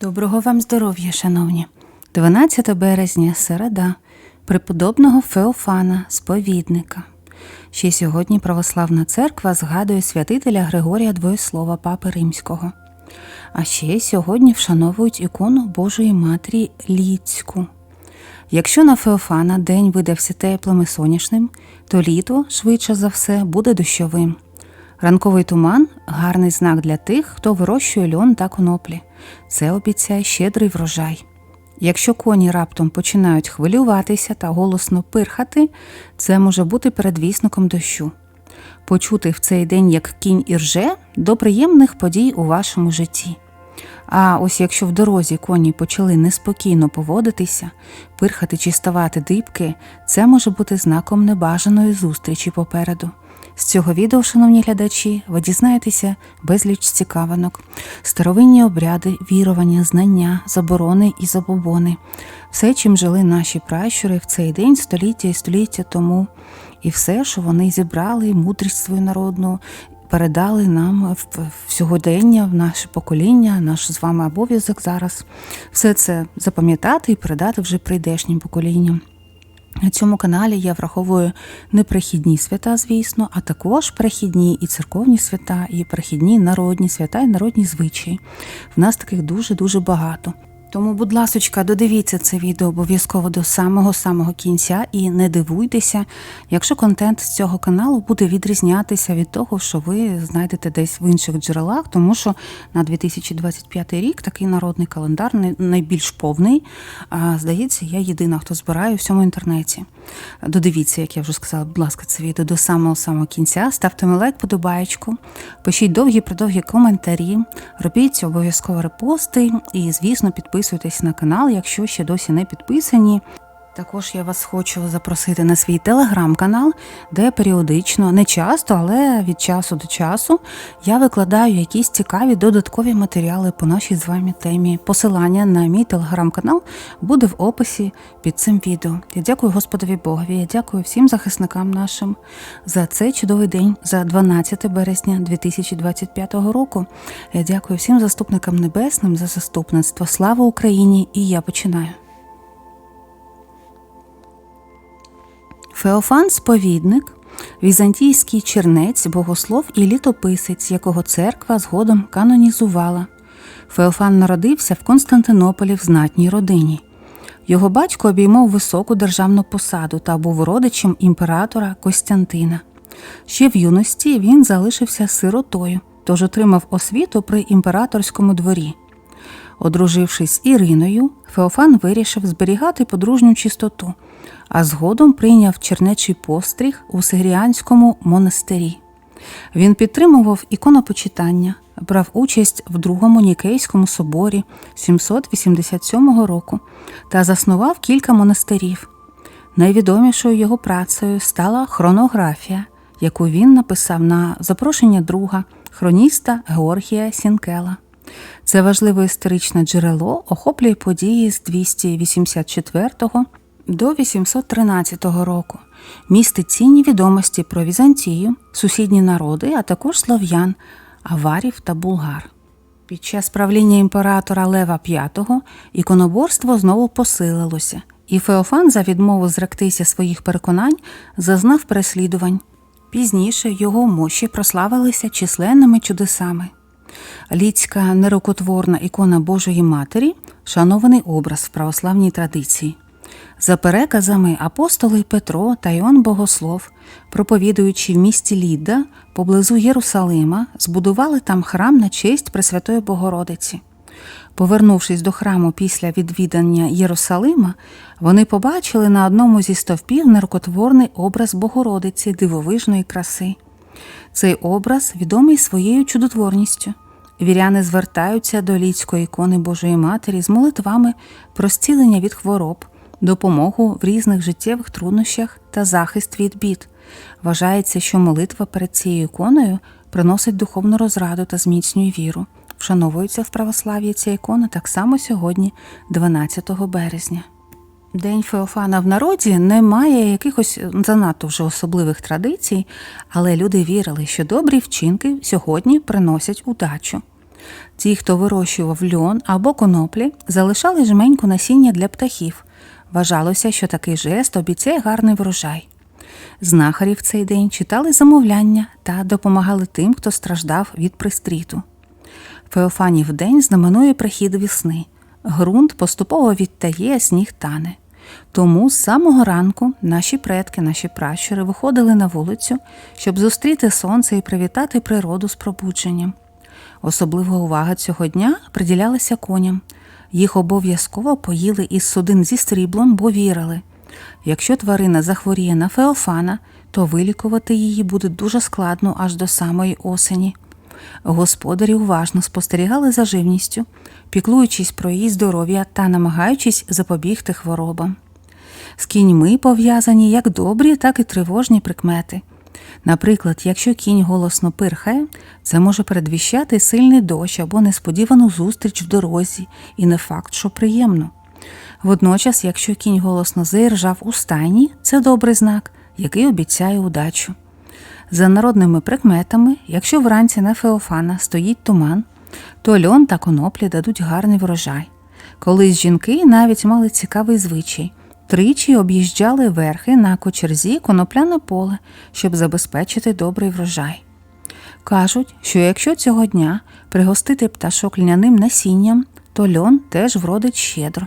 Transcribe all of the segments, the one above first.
Доброго вам здоров'я, шановні. 12 березня, середа, преподобного Феофана, сповідника. Ще сьогодні православна церква згадує святителя Григорія Двоєслова, Папи Римського. А ще сьогодні вшановують ікону Божої Матері Ліцьку. Якщо на Феофана день видався теплим і сонячним, то літо, швидше за все, буде дощовим. Ранковий туман гарний знак для тих, хто вирощує льон та коноплі. Це обіцяє щедрий врожай. Якщо коні раптом починають хвилюватися та голосно пирхати, це може бути передвісником дощу. Почути в цей день, як кінь ірже, до приємних подій у вашому житті. А ось якщо в дорозі коні почали неспокійно поводитися, пирхати чи ставати дибки, це може бути знаком небажаної зустрічі попереду. З цього відео, шановні глядачі, ви дізнаєтеся безліч цікавинок, старовинні обряди, вірування, знання, заборони і забобони, все, чим жили наші пращури в цей день століття і століття тому, і все, що вони зібрали, мудрість свою народну, передали нам в, сьогодення, в наше покоління, наш з вами обов'язок зараз. Все це запам'ятати і передати вже прийдешнім поколінням. На цьому каналі я враховую не прихідні свята, звісно, а також прихідні і церковні свята, і прихідні народні свята, і народні звичаї. В нас таких дуже-дуже багато. Тому, будь ласочка, додивіться це відео обов'язково до самого-самого кінця і не дивуйтеся, якщо контент з цього каналу буде відрізнятися від того, що ви знайдете десь в інших джерелах, тому що на 2025 рік такий народний календар найбільш повний. А, здається, я єдина, хто збирає у всьому інтернеті. Додивіться, як я вже сказала, будь ласка, це відео до самого-самого кінця. Ставте мені лайк, подобаєчку, пишіть довгі-продовгі коментарі, робіть обов'язково репости і, звісно, підписуйтесь на канал, якщо ще досі не підписані. Також я вас хочу запросити на свій телеграм-канал, де періодично, не часто, але від часу до часу я викладаю якісь цікаві додаткові матеріали по нашій з вами темі. Посилання на мій телеграм-канал буде в описі під цим відео. Я дякую Господові Богові, я дякую всім захисникам нашим за цей чудовий день, за 12 березня 2025 року. Я дякую всім заступникам небесним за заступництво. Слава Україні! І я починаю. Феофан сповідник, візантійський чернець, богослов і літописець, якого церква згодом канонізувала. Феофан народився в Константинополі в знатній родині. Його батько обіймав високу державну посаду та був родичем імператора Костянтина. Ще в юності він залишився сиротою, тож отримав освіту при імператорському дворі. Одружившись з Іриною, Феофан вирішив зберігати подружню чистоту, а згодом прийняв чернечий постріг у Сигріанському монастирі. Він підтримував іконопочитання, брав участь в Другому Нікейському соборі 787 року та заснував кілька монастирів. Найвідомішою його працею стала хронографія, яку він написав на запрошення друга, хроніста Георгія Сінкела. Це важливе історичне джерело охоплює події з 284 до 813 року, містить цінні відомості про Візантію, сусідні народи, а також слов'ян, аварів та булгар. Під час правління імператора Лева V іконоборство знову посилилося, і Феофан за відмову зректися своїх переконань зазнав переслідувань. Пізніше його мощі прославилися численними чудесами. Ліцька нерукотворна ікона Божої Матері шанований образ в православній традиції. За переказами апостоли Петро та Іоанн Богослов, проповідуючи в місті Лідда поблизу Єрусалима, збудували там храм на честь Пресвятої Богородиці. Повернувшись до храму після відвідання Єрусалима, вони побачили на одному зі стовпів нерукотворний образ Богородиці дивовижної краси. Цей образ відомий своєю чудотворністю. Віряни звертаються до ліцької ікони Божої Матері з молитвами про зцілення від хвороб, допомогу в різних життєвих труднощах та захист від бід. Вважається, що молитва перед цією іконою приносить духовну розраду та зміцнює віру. Вшановується в православ'ї ця ікона так само сьогодні, 12 березня. День Феофана в народі не має якихось занадто вже особливих традицій, але люди вірили, що добрі вчинки сьогодні приносять удачу. Ті, хто вирощував льон або коноплі, залишали жменьку насіння для птахів. Вважалося, що такий жест обіцяє гарний врожай. Знахарі в цей день читали замовляння та допомагали тим, хто страждав від пристріту. Феофанів день знаменує прихід весни. Грунт поступово відтає, сніг тане. Тому з самого ранку наші предки, наші пращури виходили на вулицю, щоб зустріти сонце і привітати природу з пробудженням. Особлива увага цього дня приділялася коням. Їх обов'язково поїли із судин зі сріблом, бо вірили. Якщо тварина захворіє на феофана, то вилікувати її буде дуже складно аж до самої осені. Господарі уважно спостерігали за живністю, піклуючись про її здоров'я та намагаючись запобігти хворобам. З кіньми пов'язані як добрі, так і тривожні прикмети. Наприклад, якщо кінь голосно пирхає, це може передвіщати сильний дощ або несподівану зустріч в дорозі, і не факт, що приємно. Водночас, якщо кінь голосно заіржав у стайні, це добрий знак, який обіцяє удачу. За народними прикметами, якщо вранці на Феофана стоїть туман, то льон та коноплі дадуть гарний врожай. Колись жінки навіть мали цікавий звичай. Тричі об'їжджали верхи на кочерзі конопляне поле, щоб забезпечити добрий врожай. Кажуть, що якщо цього дня пригостити пташок льняним насінням, то льон теж вродить щедро.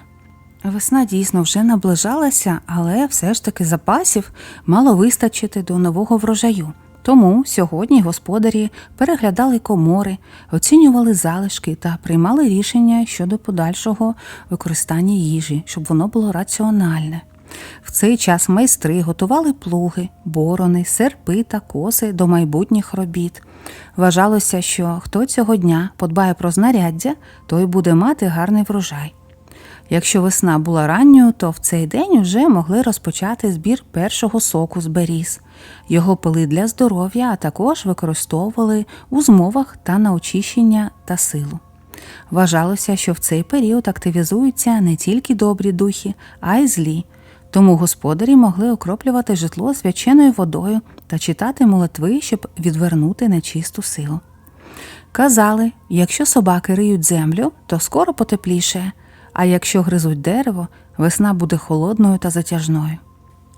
Весна дійсно вже наближалася, але все ж таки запасів мало вистачити до нового врожаю. Тому сьогодні господарі переглядали комори, оцінювали залишки та приймали рішення щодо подальшого використання їжі, щоб воно було раціональне. В цей час майстри готували плуги, борони, серпи та коси до майбутніх робіт. Вважалося, що хто цього дня подбає про знаряддя, той буде мати гарний врожай. Якщо весна була ранньою, то в цей день вже могли розпочати збір першого соку з беріз. Його пили для здоров'я, а також використовували у змовах та на очищення та силу. Вважалося, що в цей період активізуються не тільки добрі духи, а й злі. Тому господарі могли окроплювати житло свяченою водою та читати молитви, щоб відвернути нечисту силу. Казали, якщо собаки риють землю, то скоро потепліше, а якщо гризуть дерево, весна буде холодною та затяжною.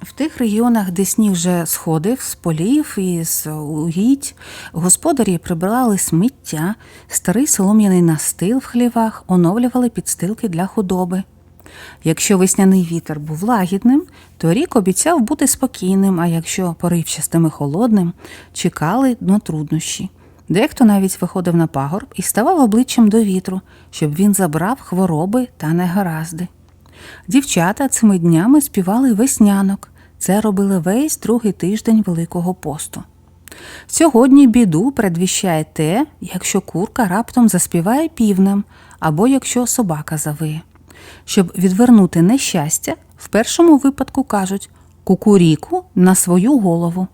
В тих регіонах, де сніг вже сходив з полів і з угідь, господарі прибирали сміття, старий солом'яний настил в хлівах, оновлювали підстилки для худоби. Якщо весняний вітер був лагідним, то рік обіцяв бути спокійним, а якщо поривчастим і холодним, чекали на труднощі. Дехто навіть виходив на пагорб і ставав обличчям до вітру, щоб він забрав хвороби та негаразди. Дівчата цими днями співали веснянок. Це робили весь другий тиждень Великого посту. Сьогодні біду предвіщає те, якщо курка раптом заспіває півнем або якщо собака завиє. Щоб відвернути нещастя, в першому випадку кажуть кукуріку на свою голову,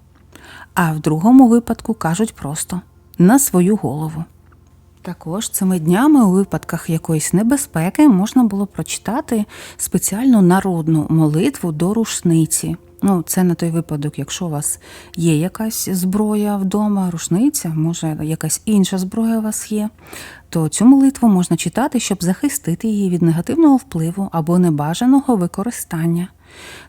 а в другому випадку кажуть просто на свою голову. Також цими днями у випадках якоїсь небезпеки можна було прочитати спеціальну народну молитву до рушниці. Ну, це на той випадок, якщо у вас є якась зброя вдома, рушниця, може якась інша зброя у вас є, то цю молитву можна читати, щоб захистити її від негативного впливу або небажаного використання.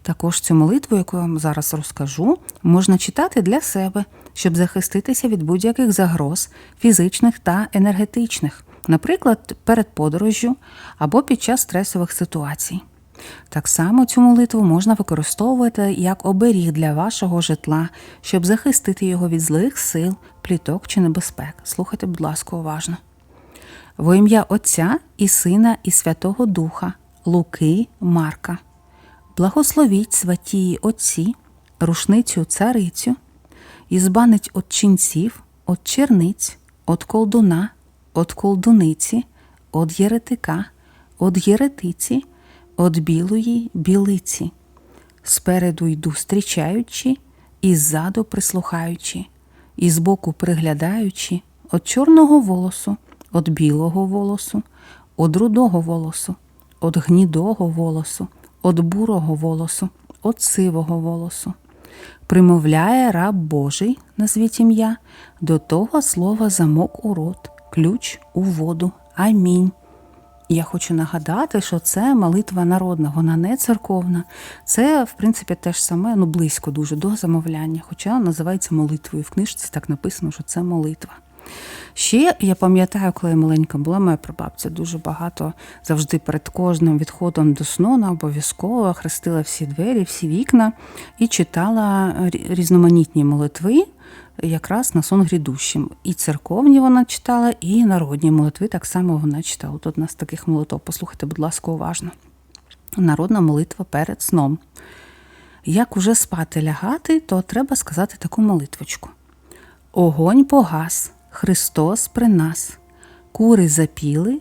Також цю молитву, яку я вам зараз розкажу, можна читати для себе, щоб захиститися від будь-яких загроз, фізичних та енергетичних, наприклад, перед подорожжю або під час стресових ситуацій. Так само цю молитву можна використовувати як оберіг для вашого житла, щоб захистити його від злих сил, пліток чи небезпек. Слухайте, будь ласка, уважно. Во ім'я Отця і Сина, і Святого Духа, Луки, Марка. Благословіть святії Отці, рушницю царицю, і збанить от ченців, от черниць, от колдуна, от колдуниці, от єретика, от єретиці, от білої білиці. Спереду йду зустрічаючи, і ззаду прислухаючи, і збоку приглядаючи, от чорного волосу, от білого волосу, от рудого волосу, от гнідого волосу, от бурого волосу, от сивого волосу. Примовляє раб Божий, назвіть ім'я, до того слова замок у рот, ключ у воду. Амінь. Я хочу нагадати, що це молитва народна, вона не церковна. Це, в принципі, те ж саме, ну близько дуже до замовляння, хоча називається молитвою. В книжці так написано, що це молитва. Ще я пам'ятаю, коли я маленька була, моя прабабця дуже багато завжди перед кожним відходом до сну вона обов'язково хрестила всі двері, всі вікна і читала різноманітні молитви якраз на сон грядущим. І церковні вона читала, і народні молитви так само вона читала. Тут у нас таких молитв. Послухайте, будь ласка, уважно. Народна молитва перед сном. Як уже спати лягати, то треба сказати таку молитвочку. Огонь погас, Христос при нас, кури запіли,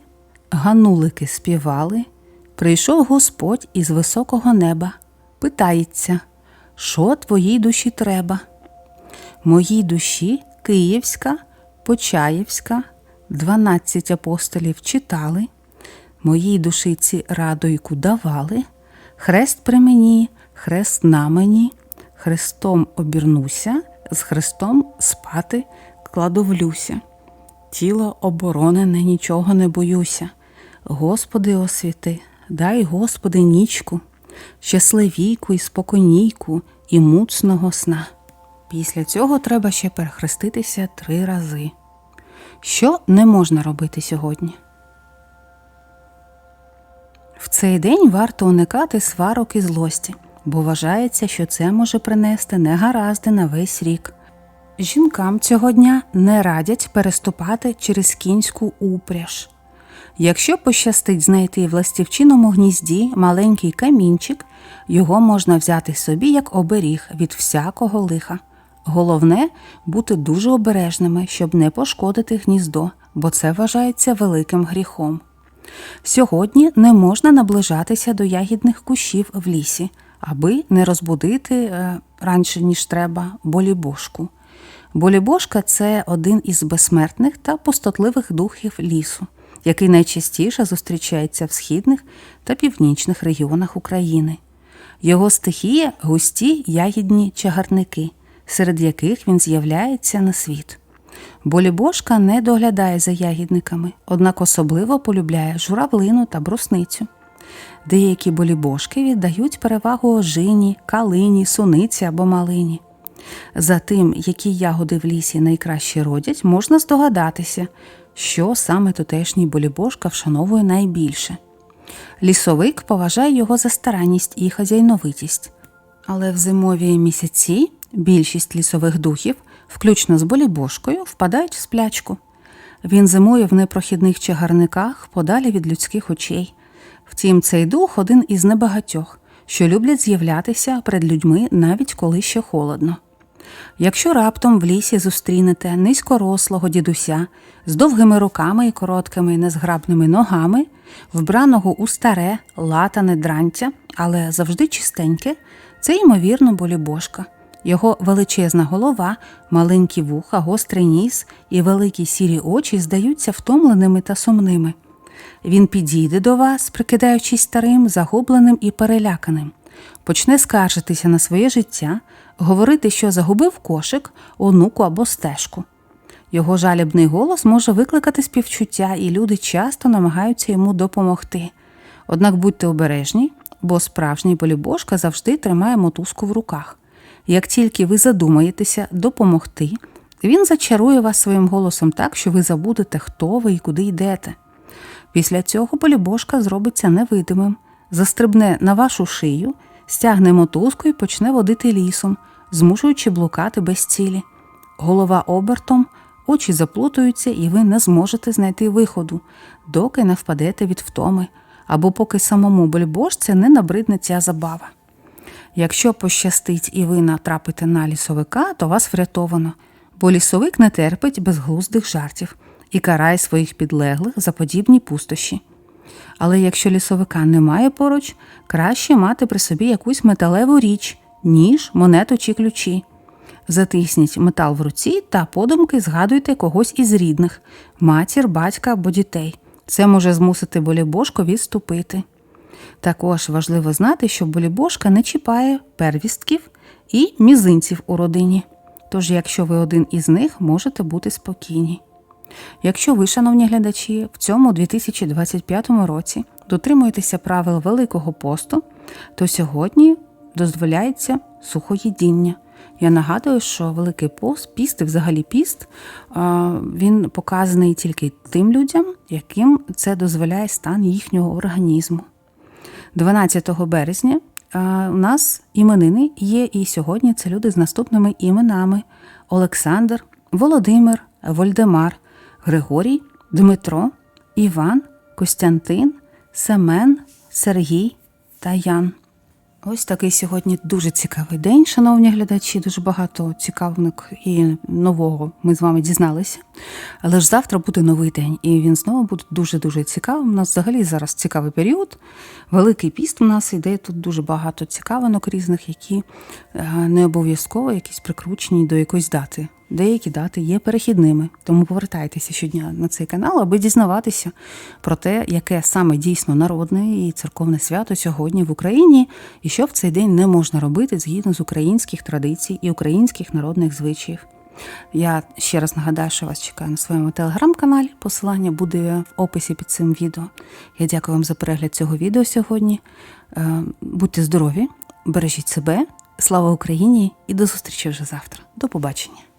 ганулики співали, прийшов Господь із високого неба, питається, що твоїй душі треба? Моїй душі Київська, Почаївська, дванадцять апостолів читали, моїй душиці радойку давали, хрест при мені, хрест на мені, хрестом обірнуся, з хрестом спати кладовлюся. Тіло оборонене, нічого не боюся. Господи освіти, дай, Господи, нічку, щасливійку і спокійнійку і муцного сна. Після цього треба ще перехреститися три рази. Що не можна робити сьогодні? В цей день варто уникати сварок і злості, бо вважається, що це може принести негаразди на весь рік. Жінкам цього дня не радять переступати через кінську упряж. Якщо пощастить знайти в ластівчиному гнізді маленький камінчик, його можна взяти собі як оберіг від всякого лиха. Головне бути дуже обережними, щоб не пошкодити гніздо, бо це вважається великим гріхом. Сьогодні не можна наближатися до ягідних кущів в лісі, аби не розбудити е, раніше, ніж треба, болібошку. Болібошка це один із безсмертних та пустотливих духів лісу, який найчастіше зустрічається в східних та північних регіонах України. Його стихія густі ягідні чагарники, серед яких він з'являється на світ. Болібошка не доглядає за ягідниками, однак особливо полюбляє журавлину та брусницю. Деякі болібошки віддають перевагу ожині, калині, суниці або малині. За тим, які ягоди в лісі найкраще родять, можна здогадатися, що саме тутешній болібошка вшановує найбільше. Лісовик поважає його за старанність і хазяйновитість. Але в зимові місяці більшість лісових духів, включно з болібошкою, впадають в сплячку. Він зимує в непрохідних чагарниках подалі від людських очей. Втім, цей дух один із небагатьох, що люблять з'являтися перед людьми навіть коли ще холодно. Якщо раптом в лісі зустрінете низькорослого дідуся з довгими руками і короткими незграбними ногами, вбраного у старе, латане дрантя, але завжди чистеньке, це ймовірно болібошка. Його величезна голова, маленькі вуха, гострий ніс і великі сірі очі здаються втомленими та сумними. Він підійде до вас, прикидаючись старим, загубленим і переляканим, почне скаржитися на своє життя, говорити, що загубив кошик, онуку або стежку. Його жалібний голос може викликати співчуття, і люди часто намагаються йому допомогти. Однак будьте обережні, бо справжній болібошка завжди тримає мотузку в руках. Як тільки ви задумаєтеся допомогти, він зачарує вас своїм голосом так, що ви забудете, хто ви і куди йдете. Після цього болібошка зробиться невидимим, застрибне на вашу шию, стягне мотузку і почне водити лісом, змушуючи блукати без цілі. Голова обертом, очі заплутаються, і ви не зможете знайти виходу, доки не впадете від втоми, або поки самому болібошці не набридне ця забава. Якщо пощастить і ви натрапите на лісовика, то вас врятовано, бо лісовик не терпить безглуздих жартів і карає своїх підлеглих за подібні пустощі. Але якщо лісовика немає поруч, краще мати при собі якусь металеву річ, ніж, монету чи ключі. Затисніть метал в руці та подумки згадуйте когось із рідних матір, батька або дітей. Це може змусити болібошку відступити. Також важливо знати, що болібошка не чіпає первістків і мізинців у родині. Тож, якщо ви один із них, можете бути спокійні. Якщо ви, шановні глядачі, в цьому 2025 році дотримуєтеся правил Великого посту, то сьогодні дозволяється сухоїдіння. Я нагадую, що Великий пост, піст і взагалі піст, він показаний тільки тим людям, яким це дозволяє стан їхнього організму. 12 березня у нас іменини є і сьогодні це люди з наступними іменами: Олександр, Володимир, Вольдемар, Григорій, Дмитро, Іван, Костянтин, Семен, Сергій та Ян. Ось такий сьогодні дуже цікавий день, шановні глядачі. Дуже багато цікавинок і нового ми з вами дізналися. Але ж завтра буде новий день, і він знову буде дуже-дуже цікавим. У нас взагалі зараз цікавий період. Великий піст у нас іде тут дуже багато цікавинок різних, які е, не обов'язково якісь прикручені до якоїсь дати. Деякі дати є перехідними, тому повертайтеся щодня на цей канал, аби дізнаватися про те, яке саме дійсно народне і церковне свято сьогодні в Україні, і що в цей день не можна робити згідно з українських традицій і українських народних звичаїв. Я ще раз нагадаю, що вас чекаю на своєму телеграм-каналі. Посилання буде в описі під цим відео. Я дякую вам за перегляд цього відео сьогодні. Е, Будьте здорові, бережіть себе, слава Україні і до зустрічі вже завтра. До побачення.